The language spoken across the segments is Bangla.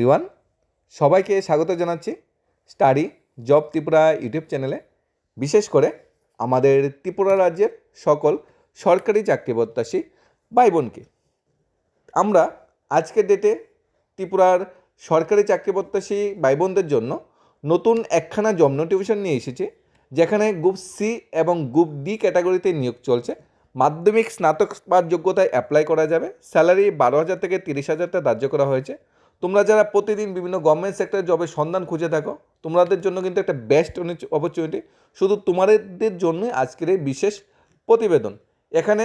রিওয়ান সবাইকে স্বাগত জানাচ্ছি স্টাডি জব ত্রিপুরা ইউটিউব চ্যানেলে। বিশেষ করে আমাদের ত্রিপুরা রাজ্যের সকল সরকারি চাকরি প্রত্যাশী ভাই বোনকে। আমরা আজকের ডেটে ত্রিপুরার সরকারি চাকরি প্রত্যাশী ভাই বোনদের জন্য নতুন একখানা জব নোটিফিকেশন নিয়ে এসেছি, যেখানে গ্রুপ সি এবং গ্রুপ ডি ক্যাটাগরিতে নিয়োগ চলছে। মাধ্যমিক স্নাতক পাস যোগ্যতায় অ্যাপ্লাই করা যাবে। স্যালারি বারো হাজার থেকে তিরিশ হাজারটা ধার্য করা হয়েছে। তোমরা যারা প্রতিদিন বিভিন্ন গভর্নমেন্ট সেক্টরে জবের সন্ধান খুঁজে থাকো, তোমাদের জন্য কিন্তু একটা বেস্ট অপরচুনিটি শুধু তোমাদের জন্যই আজকের এই বিশেষ প্রতিবেদন। এখানে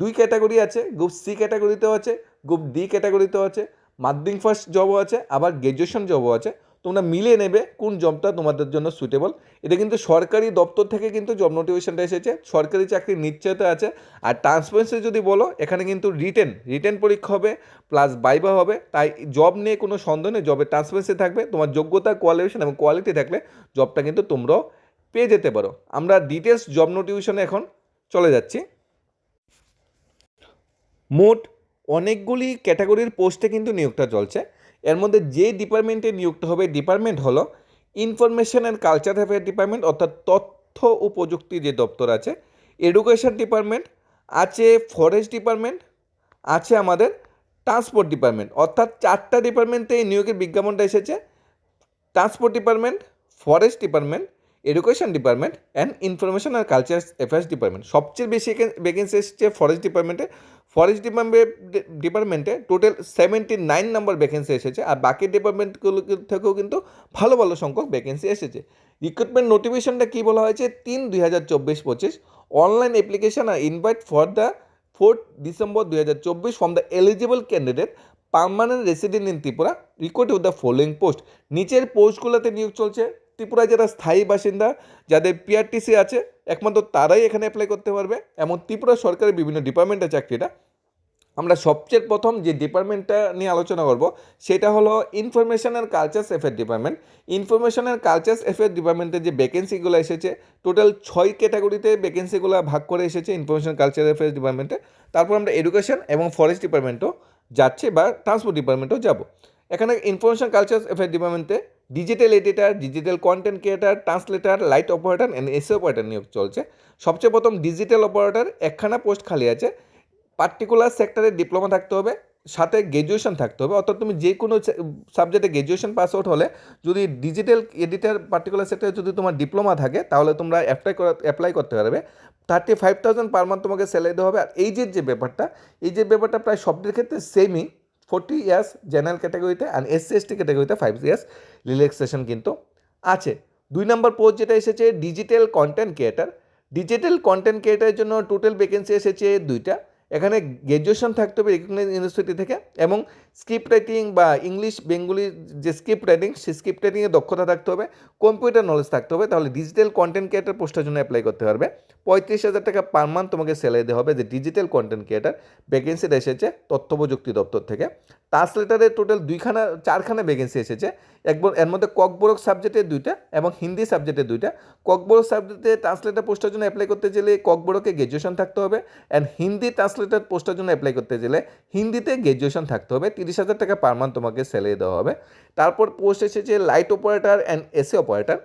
দুই ক্যাটাগরি আছে গ্রুপ সি ক্যাটাগরিতেও আছে গ্রুপ ডি ক্যাটাগরিতেও আছে, মাধ্যমিক ফার্স্ট জবও আছে, আবার গ্র্যাজুয়েশন জবও আছে। তোমরা মিলিয়ে নেবে কোন জবটা তোমাদের জন্য সুইটেবল এটা কিন্তু সরকারি দপ্তর থেকে কিন্তু জব নোটিফিকেশনটা এসেছে। সরকারি চাকরির নিশ্চয়তা আছে। আর ট্রান্সপারেন্সি যদি বলো, এখানে কিন্তু রিটেন রিটেন পরীক্ষা হবে প্লাস বাইবা হবে। তাই জব নিয়ে কোনো সন্দেহ নেই জবের ট্রান্সপারেন্সি থাকবে। তোমার যোগ্যতা কোয়ালিফিকেশন এবং কোয়ালিটি থাকলে জবটা কিন্তু তোমরাও পেয়ে যেতে পারো। আমরা ডিটেলস জব নোটিফিকেশনে এখন চলে যাচ্ছি। মোট অনেকগুলি ক্যাটাগরির পোস্টে কিন্তু নিয়োগটা চলছে। এর মধ্যে যে ডিপার্টমেন্টে নিয়োগটা হবে ডিপার্টমেন্ট হলো information and culture affair department অর্থাৎ তথ্য ও প্রযুক্তি যে দপ্তর আছে এডুকেশন ডিপার্টমেন্ট আছে ফরেস্ট ডিপার্টমেন্ট আছে আমাদের ট্রান্সপোর্ট ডিপার্টমেন্ট অর্থাৎ চারটা ডিপার্টমেন্টে এই নিয়োগের বিজ্ঞাপনটা এসেছে। Transport department forest department education department and information R culture affairs department সবচেয়ে বেশি ভ্যাকেন্সি এসেছে ফরেস্ট ডিপার্টমেন্টে ফরেস্ট ডিপার্টমেন্ট ডিপার্টমেন্টে total seventy nine number vacancy এসেছে, আর বাকি ডিপার্টমেন্টগুলো থেকেও কিন্তু ভালো ভালো সংখ্যক ভ্যাকেন্সি এসেছে। রিক্রুটমেন্ট নোটিফিকেশনটা কী বলা হয়েছে? তিন দুই হাজার চব্বিশ পঁচিশ। Online application R invite for the fourth December দুই হাজার চব্বিশ from the eligible candidate permanent resident in Tripura. Required with the following post নিচের পোস্টগুলোতে নিয়োগ চলছে। ত্রিপুরায় যারা স্থায়ী বাসিন্দা, যাদের পিআরটিসি আছে, একমাত্র তারাই এখানে অ্যাপ্লাই করতে পারবে। এমন ত্রিপুরা সরকারের বিভিন্ন ডিপার্টমেন্টের চাকরিটা। আমরা সবচেয়ে প্রথম যে ডিপার্টমেন্টটা নিয়ে আলোচনা করব, সেটা হলো information and cultures affair department information and cultures affair ডিপার্টমেন্টের যে ভ্যাকেন্সিগুলো এসেছে টোটাল ছয় ক্যাটাগরিতে ভ্যাকেন্সিগুলো ভাগ করে এসেছে ইনফরমেশন কালচার অ্যাফেয়ার্স ডিপার্টমেন্টে তারপর আমরা এডুকেশন এবং ফরেস্ট ডিপার্টমেন্টও যাচ্ছে বা ট্রান্সপোর্ট ডিপার্টমেন্টও যাব। এখানে ইনফরমেশন কালচার অ্যাফেয়ার ডিপার্টমেন্টে digital editor digital content creator translator light operator and AC operator নিয়োগ চলছে। সবচেয়ে প্রথম ডিজিটাল অপারেটার একখানা পোস্ট খালি আছে। পার্টিকুলার সেক্টরে ডিপ্লোমা থাকতে হবে, সাথে গ্র্যাজুয়েশন থাকতে হবে। অর্থাৎ তুমি যে কোনো সাবজেক্টে গ্র্যাজুয়েশন পাস আউট হলে যদি ডিজিটাল এডিটার পার্টিকুলার সেক্টরে যদি তোমার ডিপ্লোমা থাকে, তাহলে তোমরা অ্যাপ্লাই করা অ্যাপ্লাই করতে পারবে। Thirty five thousand per month তোমাকে স্যালারি দেওয়া হবে। আর এই যে যে ব্যাপারটা, এই যে ব্যাপারটা প্রায় সবদের ক্ষেত্রে সেমই ফোর্টি ইয়ার্স জেনারেল ক্যাটাগরিতে অ্যান্ড এসসি এসটি ক্যাটাগরিতে ফাইভ ইয়ার্স রিল্যাক্সেশন কিন্তু আছে। দুই নম্বর পোস্ট যেটা এসেছে digital content creator digital content ক্রিয়েটারের জন্য টোটাল ভ্যাকেন্সি এসেছে দুইটা। এখানে গ্র্যাজুয়েশন থাকতে হবে রেকগনাইজ ইউনিভার্সিটি থেকে এবং স্ক্রিপ্ট রাইটিং বা ইংলিশ, বেঙ্গলি যে স্ক্রিপ্ট রাইটিং সেই স্ক্রিপ্ট রাইটিংয়ে দক্ষতা থাকতে হবে, কম্পিউটার নলেজ থাকতে হবে, তাহলে ডিজিটাল কন্টেন্ট ক্রিয়েটার পোস্টের জন্য অ্যাপ্লাই করতে পারবে। পঁয়ত্রিশ হাজার টাকা পার মান্থ তোমাকে স্যালারি দেওয়া হবে যে ডিজিটাল কন্টেন্ট ক্রিয়েটার ভ্যাকেন্সিটা এসেছে তথ্য প্রযুক্তি দপ্তর থেকে। ট্রান্সলেটারের টোটাল দুইখানা, চারখানা ভ্যাকেন্সি এসেছে। একবার, এর মধ্যে ককবরক সাবজেক্টের দুইটা এবং হিন্দি সাবজেক্টের দুইটা। ককবরক সাবজেক্টে ট্রান্সলেটার পোস্টের জন্য অ্যাপ্লাই করতে গেলে ককবরকে গ্র্যাজুয়েশন থাকতে হবে। অ্যান্ড হিন্দি ট্রান্সলেটার পোস্টের জন্য অ্যাপ্লাই করতে গেলে হিন্দিতে গ্র্যাজুয়েশন থাকতে হবে। তিরিশ হাজার টাকা পার মান্থ তোমাকে স্যালারি দেওয়া হবে। তারপর পোস্ট এসেছে light operator and AC operator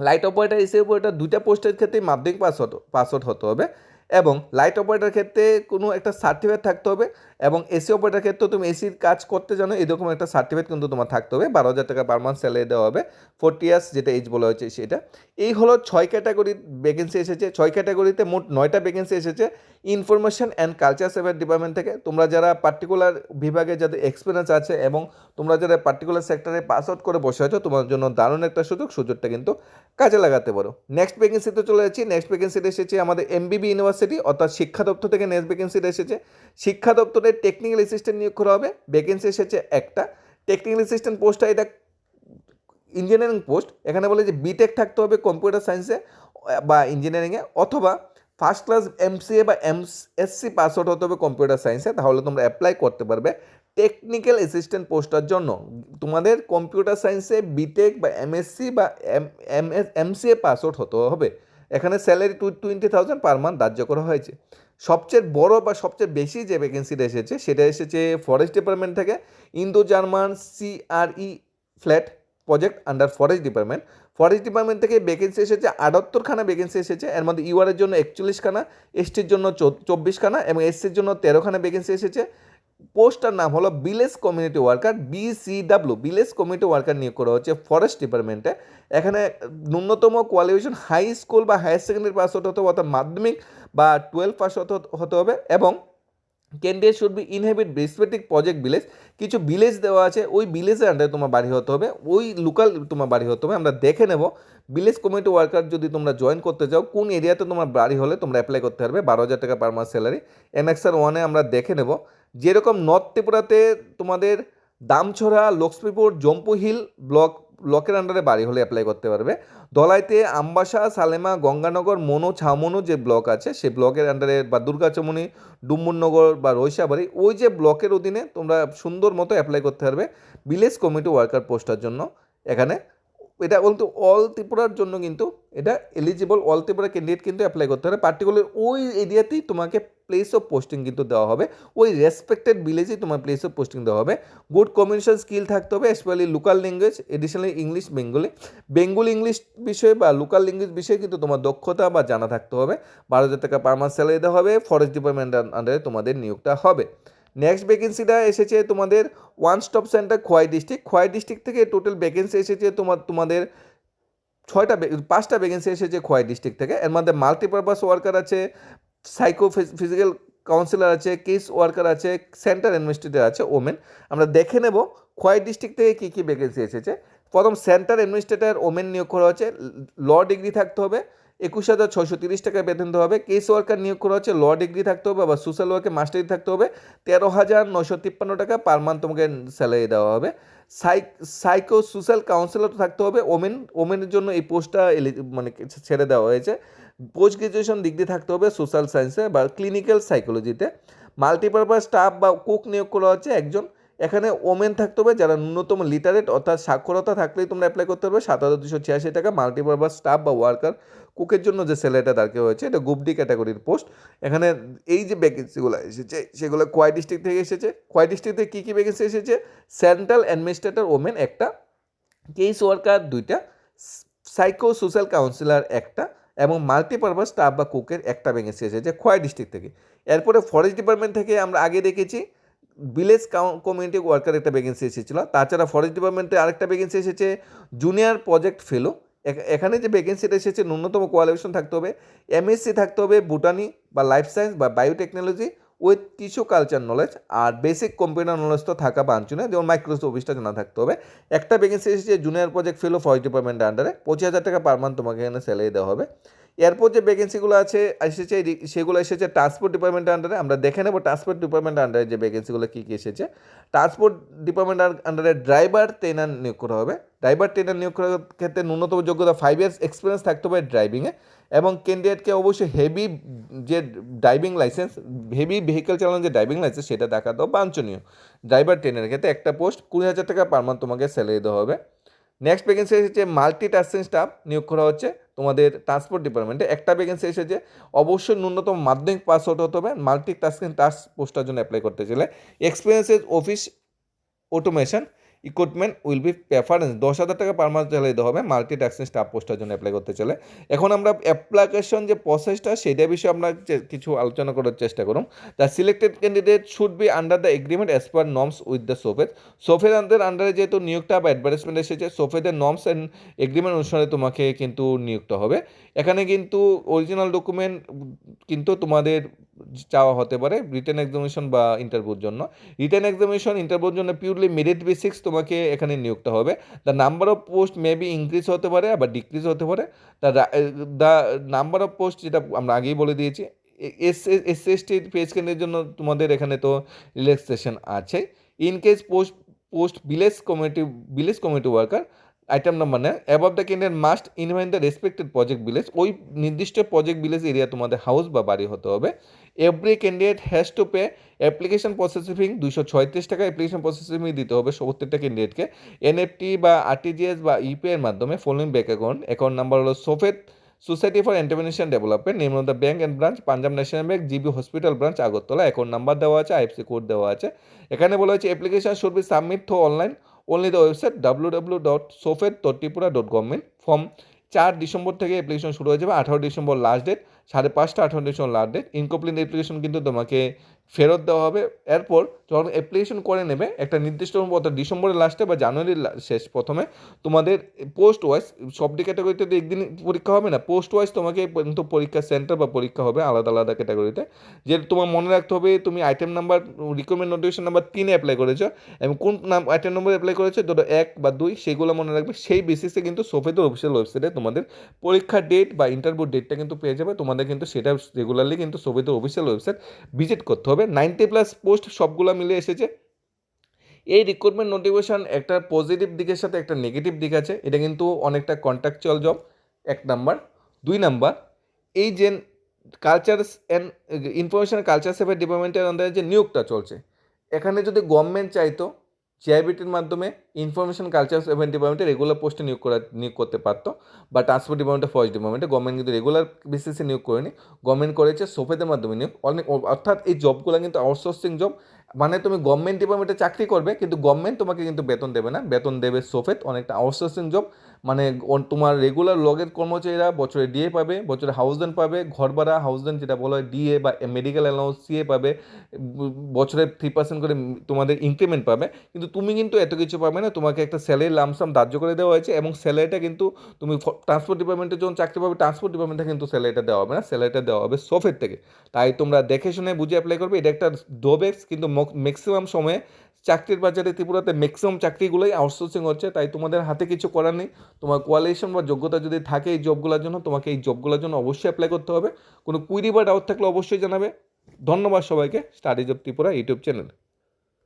light operator AC operator দুইটা পোস্টের ক্ষেত্রে মাধ্যমিক পাস হতো পাসওয়ার্ড হতে হবে এবং লাইট অপারেটার ক্ষেত্রে কোনো একটা সার্টিফিকেট থাকতে হবে। এবং এসি অপারেটার ক্ষেত্রে তুমি এসির কাজ করতে জানো এরকম একটা সার্টিফিকেট কিন্তু তোমার থাকতে হবে। বারো হাজার টাকা পার মান্থ স্যালারি দেওয়া হবে। ফোর্টি ইয়ার্স যেটা এজ বলা হয়েছে সেটা। এই হলো ছয় ক্যাটাগরি ভ্যাকেন্সি এসেছে। ছয় ক্যাটাগরিতে মোট নয়টা ভ্যাকেন্সি এসেছে। ইনফরমেশন অ্যান্ড কালচার সেভার ডিপার্টমেন্ট থেকে। তোমরা যারা পার্টিকুলার বিভাগে যাদের এক্সপিরিয়েন্স আছে এবং তোমরা যারা পার্টিকুলার সেক্টরে পাস আউট করে বসে আছো, তোমার জন্য দারুণ একটা সুযোগ। সুযোগটা কিন্তু কাজে লাগাতে পারো। নেক্সট ভ্যাকেন্সিতে চলে যাচ্ছি। নেক্সট ভ্যাকেন্সিটা এসেছে আমাদের এমবিবি ইউনিভার্সিটি অর্থাৎ শিক্ষা দপ্তর থেকে নেক্সট ভ্যাকেন্সিটা এসেছে। শিক্ষা দপ্তরের টেকনিক্যাল অ্যাসিস্ট্যান্ট নিয়োগ করা হবে। ভ্যাকেন্সি এসেছে একটা। টেকনিক্যাল অ্যাসিস্ট্যান্ট পোস্টটা এটা ইঞ্জিনিয়ারিং পোস্ট এখানে বলে যে বিটেক থাকতে হবে কম্পিউটার সায়েন্সে বা ইঞ্জিনিয়ারিংয়ে অথবা ফার্স্ট ক্লাস এমসিএ বা এম এসসি পাস আউট হতে হবে কম্পিউটার সায়েন্সে তাহলে তোমরা অ্যাপ্লাই করতে পারবে টেকনিক্যাল অ্যাসিস্ট্যান্ট পোস্টার জন্য। তোমাদের কম্পিউটার সায়েন্সে বিটেক বা এমএসসি বা M M MCA pass out হতে হবে। এখানে salary to twenty thousand per month ধার্য করা হয়েছে। সবচেয়ে বড় বা সবচেয়ে বেশি যে ভ্যাকেন্সিটা এসেছে, সেটা এসেছে ফরেস্ট ডিপার্টমেন্ট থেকে Indo German CRE flat project under forest department forest department থেকে ভ্যাকেন্সি এসেছে, আটাত্তরখানা ভ্যাকেন্সি এসেছে। এর মধ্যে ইউআরের জন্য একচল্লিশখানা এসটির জন্য চব্বিশখানা এবং এসসির জন্য তেরোখানা ভ্যাকেন্সি এসেছে। পোস্টার নাম হলো village community worker, BCW, village community worker নিয়োগ করা হচ্ছে ফরেস্ট ডিপার্টমেন্টে। এখানে ন্যূনতম কোয়ালিফিকেশন হাই স্কুল বা হায়ার সেকেন্ডারি পাস হতে হবে, অর্থাৎ মাধ্যমিক বা টুয়েলভ পাস হতে হতে হবে এবং candidate should be inhabit specific project village কিছু ভিলেজ দেওয়া আছে, ওই ভিলেজের আন্ডারে তোমার বাড়ি হতে হবে, ওই লোকাল তোমার বাড়ি হতে হবে। আমরা দেখে নেব ভিলেজ কমিউনিটি ওয়ার্কার যদি তোমরা জয়েন করতে চাও, কোন এরিয়াতে তোমার বাড়ি হলে তোমরা অ্যাপ্লাই করতে পারবে, বারো হাজার টাকা পার মাস স্যালারি এনএক্সার ওয়ানে আমরা দেখে নেব যেরকম নর্থ ত্রিপুরাতে তোমাদের দামছড়া, লক্ষ্মীপুর, জম্পু হিল ব্লক, ব্লকের আন্ডারে বাড়ি হলে অ্যাপ্লাই করতে পারবে। দলাইতে আমবাসা, সালেমা, গঙ্গানগর, মনো, ছামনু যে ব্লক আছে সেই ব্লকের আন্ডারে বা দুর্গাচমনি ডুম্বুরনগর বা রৈশাবাড়ি, ওই যে ব্লকের অধীনে তোমরা সুন্দর মতো অ্যাপ্লাই করতে পারবে। ভিলেজ কমিটি ওয়ার্কার পোস্টার জন্য এখানে এটা বলতে অল ত্রিপুরার জন্য কিন্তু এটা এলিজিবল অল ত্রিপুরা ক্যান্ডিডেট কিন্তু অ্যাপ্লাই করতে হবে। পার্টিকুলার ওই এরিয়াতেই তোমাকে প্লেস অফ পোস্টিং কিন্তু দেওয়া হবে। ওই রেসপেক্টেড ভিলেজেই তোমার প্লেস অফ পোস্টিং দেওয়া হবে। গুড কমিউনিকেশন স্কিল থাকতে হবে specially local language additionally English Bengali Bengali English বিষয়ে বা লোকাল ল্যাঙ্গুয়েজ বিষয়ে কিন্তু তোমার দক্ষতা বা জানা থাকতে হবে। বারো হাজার টাকা পার মান্থ স্যালারি দেওয়া হবে ফরেস্ট ডিপার্টমেন্টের আন্ডারে তোমাদের নিয়োগটা হবে। নেক্সট ভ্যাকেন্সিটা এসেছে তোমাদের one stop centre Khowai district Khowai district থেকে টোটাল ভ্যাকেন্সি এসেছে তোমার, তোমাদের ছয়টা পাঁচটা ভ্যাকেন্সি এসেছে খোয়াই ডিস্ট্রিক্ট থেকে। এর মধ্যে মাল্টিপারপাস ওয়ার্কার আছে সাইকো ফিজিক্যাল কাউন্সিলর আছে কেস ওয়ার্কার আছে সেন্টার অ্যাডমিনিস্ট্রেটর আছে ওমেন আমরা দেখে নেব খোয়াই ডিস্ট্রিক্ট থেকে কী কী ভ্যাকেন্সি এসেছে। প্রথম সেন্টার অ্যাডমিনিস্ট্রেটর ওমেন নিয়োগ করা হচ্ছে ল ডিগ্রি থাকতে হবে একুশ হাজার ছশো তিরিশ টাকা বেতন দিতে হবে। কেস ওয়ার্কার নিয়োগ করা হচ্ছে ল ডিগ্রি থাকতে হবে বা সোশ্যাল ওয়ার্কে মাস্টারি থাকতে হবে। তেরো হাজার নশো তিপ্পান্ন টাকা পার মান্থ তোমাকে স্যালারি দেওয়া হবে। সাইক সাইকো সোশ্যাল কাউন্সিলর থাকতে হবে। ওমেন ওমেনের জন্য এই পোস্টটা মানে ছেড়ে দেওয়া হয়েছে। পোস্ট গ্রাজুয়েশন ডিগ্রি থাকতে হবে সোশ্যাল সায়েন্সে বা ক্লিনিক্যাল সাইকোলজিতে মাল্টিপারপাস স্টাফ বা কুক নিয়োগ করা হচ্ছে একজন। এখানে ওমেন থাকতে হবে, যারা ন্যূনতম লিটারেট অর্থাৎ সাক্ষরতা থাকলেই তোমরা অ্যাপ্লাই করতে পারবে, সাত হাজার দুশো ছিয়াশি টাকা মাল্টিপারপাস স্টাফ বা ওয়ার্কার কুকের জন্য যে স্যালারিটা দাঁড়িয়ে হয়েছে, এটা গ্রুপ ডি ক্যাটাগরির পোস্ট এখানে এই যে ভ্যাকেন্সিগুলো এসেছে, সেগুলো কোয়াই ডিস্ট্রিক্ট থেকে এসেছে। কোয়াই ডিস্ট্রিক্ট থেকে কী কী ভ্যাকেন্সি এসেছে? সেন্ট্রাল অ্যাডমিনিস্ট্রেটর ওমেন একটা কেস ওয়ার্কার দুইটা সাইকো সোশ্যাল কাউন্সিলর একটা, এবং মাল্টিপারপাস স্টাফ বা কুকের একটা ভ্যাকেন্সি এসেছে খোয়াই ডিস্ট্রিক্ট থেকে। এরপরে ফরেস্ট ডিপার্টমেন্ট থেকে আমরা আগে দেখেছি ভিলেজ কমিউনিটি ওয়ার্কার একটা ভ্যাকেন্সি এসেছিল। তাছাড়া ফরেস্ট ডিপার্টমেন্টে আরেকটা ভ্যাকেন্সি এসেছে জুনিয়র প্রজেক্ট ফেলো এখানে যে ভ্যাকেন্সিটা এসেছে, ন্যূনতম কোয়ালিফিকেশন থাকতে হবে। এমএসসি থাকতে হবে বুটানি বা লাইফ সায়েন্স বা biotechnology with tissue culture knowledge R basic computer knowledge তো থাকা বাঞ্ছনীয়। যেমন মাইক্রোসফট অফিসটা জানা থাকতে হবে। একটা ভ্যাকেন্সি এসেছে জুনিয়র প্রজেক্ট ফেলো ফরেস্ট ডিপার্টমেন্টের আন্ডারে পঁচিশ হাজার টাকা পার মান্থ তোমাকে এখানে স্যালারি দেওয়া হবে। এরপর যে ভ্যাকেন্সিগুলো আছে, এসেছে সেগুলো এসেছে ট্রান্সপোর্ট ডিপার্টমেন্টের আন্ডারে আমরা দেখে নেব ট্রান্সপোর্ট ডিপার্টমেন্টের আন্ডারে যে ভ্যাকেন্সিগুলো কী কী এসেছে। ট্রান্সপোর্ট ডিপার্টমেন্টের আন্ডারে ড্রাইভার ট্রেনার নিয়োগ করা হবে। ড্রাইভার ট্রেনার নিয়োগ করার ক্ষেত্রে ন্যূনতম যোগ্যতা ফাইভ ইয়ার্স এক্সপিরিয়েন্স থাকতে হবে ড্রাইভিংয়ে এবং ক্যান্ডিডেটকে অবশ্যই হেভি যে ড্রাইভিং লাইসেন্স হেভি ভেহিকেল চালানোর যে ড্রাইভিং লাইসেন্স সেটা দেখাতেও বাঞ্ছনীয়। ড্রাইভার ট্রেনের ক্ষেত্রে একটা পোস্ট কুড়ি হাজার টাকা পার মান্থ তোমাকে স্যালারি দেওয়া হবে। নেক্সট ভ্যাকেন্সি এসেছে মাল্টি টাস্কিং স্টাফ নিয়োগ করা হচ্ছে তোমাদের ট্রান্সপোর্ট ডিপার্টমেন্টে একটা ভ্যাকেন্সি এসেছে, অবশ্যই ন্যূনতম মাধ্যমিক পাস আউট হতে হবে মাল্টি টাস্কিং টাস্ক পোস্টার জন্য অ্যাপ্লাই করতে চাইলে। Experiences office automation equipment will be preference দশ হাজার টাকা পার মান্থ চালিয়ে দিতে হবে মাল্টি টাস্কিং স্টাফ পোস্টের জন্য অ্যাপ্লাই করতে চলে। এখন আমরা অ্যাপ্লিকেশন যে প্রসেসটা সেটা বিষয়ে আমরা কিছু আলোচনা করার চেষ্টা করুন। The selected candidate should be under the agreement as per norms with the SOFED SOFED under আন্ডারে যেহেতু নিয়োগটা বা অ্যাডভার্টাইজমেন্ট এসেছে সোফেদের নর্মস অ্যান্ড এগ্রিমেন্ট অনুসারে তোমাকে কিন্তু নিয়োগটা হবে। এখানে কিন্তু অরিজিনাল ডকুমেন্ট কিন্তু তোমাদের চাওয়া হতে পারে রিটেন এক্সামিনেশন বা ইন্টারভিউর জন্য। রিটেন এক্সামিনেশন ইন্টারভিউর জন্য পিওরলি মেরিট বেসিক্স তোমাকে এখানে নিয়োগটা হবে। The number of post may be increase হতে পারে আবার ডিক্রিজ হতে পারে। দ্য নাম্বার অফ পোস্ট যেটা আমরা আগেই বলে দিয়েছি, S S S T page কেন্দ্রের জন্য তোমাদের এখানে তো রিল্যাক্সেশন আছে। In case post post village community village community worker item number নেয় অ্যাবভ দ্য ক্যান্ডিডেট মাস্ট ইনভাইন দ্য রেসপেক্টেড প্রজেক্ট ভিলেজ ওই নির্দিষ্ট প্রজেক্ট ভিলেজ এরিয়া তোমাদের হাউস বা বাড়ি হতে হবে। Every candidate has to pay application processing দুশো ছয়ত্রিশ টাকা। অ্যাপ্লিকেশন প্রসেসিং দিতে হবে সত্তরটা ক্যান্ডিডেটকে এনএফটি বা আরটিজিএস বা ইউপিআইয়ের মাধ্যমে following bank account account number হলো SOFED society for entrepreneurship development name of the bank and branch Punjab national bank GB hospital branch Agartala account number দেওয়া আছে আইএফসি কোড দেওয়া আছে। এখানে বলা হয়েছে application should be submit through online only the website W W dot SOFED dot Tripura dot government form চার ডিসেম্বর থেকে অ্যাপ্লিকেশন শুরু হয়ে যাবে, আঠারো ডিসেম্বর লাস্ট ডেট সাড়ে পাঁচটা আঠারো December last date incomplete application কিন্তু তোমাকে ফেরত দেওয়া হবে। এরপর যখন অ্যাপ্লিকেশন করে নেবে, একটা নির্দিষ্ট অর্থাৎ ডিসেম্বরের লাস্টে বা জানুয়ারির শেষ প্রথমে তোমাদের পোস্ট ওয়াইজ সবটি ক্যাটাগরিতে তো একদিন পরীক্ষা হবে না পোস্ট ওয়াইজ তোমাকে কিন্তু পরীক্ষা সেন্টার বা পরীক্ষা হবে আলাদা আলাদা ক্যাটাগরিতে যে তোমার মনে রাখতে হবে, তুমি item number requirement notification number তিনে অ্যাপ্লাই করেছ এবং কোন নাম আইটেম নম্বর অ্যাপ্লাই করেছ ধরো এক বা দুই, সেগুলো মনে রাখবে। সেই বেসিসে কিন্তু সোফেদের অফিসিয়াল ওয়েবসাইটে তোমাদের পরীক্ষার ডেট বা ইন্টারভিউ ডেটটা কিন্তু পেয়ে যাবে। তোমাদের কিন্তু সেটা রেগুলারলি কিন্তু সোফেদের অফিসিয়াল ওয়েবসাইট ভিজিট করতে হবে। নাইনটি প্লাস পোস্ট সবগুলো মিলে এসেছে। এই রিক্রুটমেন্ট নোটিফিকেশান একটা পজিটিভ দিকের সাথে একটা নেগেটিভ দিক আছে। এটা কিন্তু অনেকটা কন্ট্রাকচুয়াল জব এক নাম্বার দুই নাম্বার এই যে কালচারস অ্যান্ড ইনফরমেশন কালচার সেফার ডিপার্টমেন্টের আন্ডারে যে নিয়োগটা চলছে, এখানে যদি গভর্নমেন্ট চাইতো জিআইবিটির মাধ্যমে ইনফরমেশন কালচার সেভেন ডিপার্টমেন্টে রেগুলার পোস্টে নিয়োগ করা, নিয়োগ করতে পারত। বা ট্রান্সপোর্ট ডিপার্টমেন্টে ফরেস্ট ডিপার্টমেন্টে গভর্নমেন্ট কিন্তু রেগুলার বেসিসে নিয়োগ করেনি। গভর্নমেন্ট করেছে, সোফেদের মাধ্যমে নিয়োগ। অনেক, অর্থাৎ এই জবগুলো কিন্তু আউটসোর্সিং জব মানে তুমি গভর্নমেন্ট ডিপার্টমেন্টে চাকরি করবে, কিন্তু গভর্নমেন্ট তোমাকে কিন্তু বেতন দেবে না। বেতন দেবে সোফেত, অনেকটা আউটসোর্সিং জব মানে তোমার রেগুলার লগের কর্মচারীরা বছরে ডিএ পাবে, বছরে হাউস রেন্ট পাবে, ঘর ভাড়া হাউস রেন্ট যেটা বলা হয় ডিএ বা মেডিকেল অ্যালাউন্স সিএ পাবে, বছরে থ্রি পার্সেন্ট করে তোমাদের ইনক্রিমেন্ট পাবে। কিন্তু তুমি কিন্তু এত কিছু পাবে না, তোমাকে একটা স্যালারি লামসাম ধার্য করে দেওয়া হয়েছে এবং স্যালারিটা কিন্তু তুমি ট্রান্সপোর্ট ডিপার্টমেন্টে যখন চাকরি পাবে ট্রান্সপোর্ট ডিপার্টমেন্টে কিন্তু স্যালারিটা দেওয়া হবে না স্যালারিটা দেওয়া হবে সোফের থেকে। তাই তোমরা দেখে শুনে বুঝে অ্যাপ্লাই করবে। এটা একটা ডোবেক্স কিন্তু ম্যাক্সিমাম সময়ে চাকরির বাজারে ত্রিপুরাতে ম্যাক্সিমাম চাকরিগুলোই আউটসোর্সিং হচ্ছে, তাই তোমাদের হাতে কিছু করার নেই। তোমার কোয়ালিফিকেশন বা যোগ্যতা যদি থাকে এই জবগুলোর জন্য, তোমাকে এই জবগুলোর জন্য অবশ্যই অ্যাপ্লাই করতে হবে। কোনো কুইরি বা ডাউট থাকলে অবশ্যই জানাবে। ধন্যবাদ সবাইকে studies of Tripura YouTube channel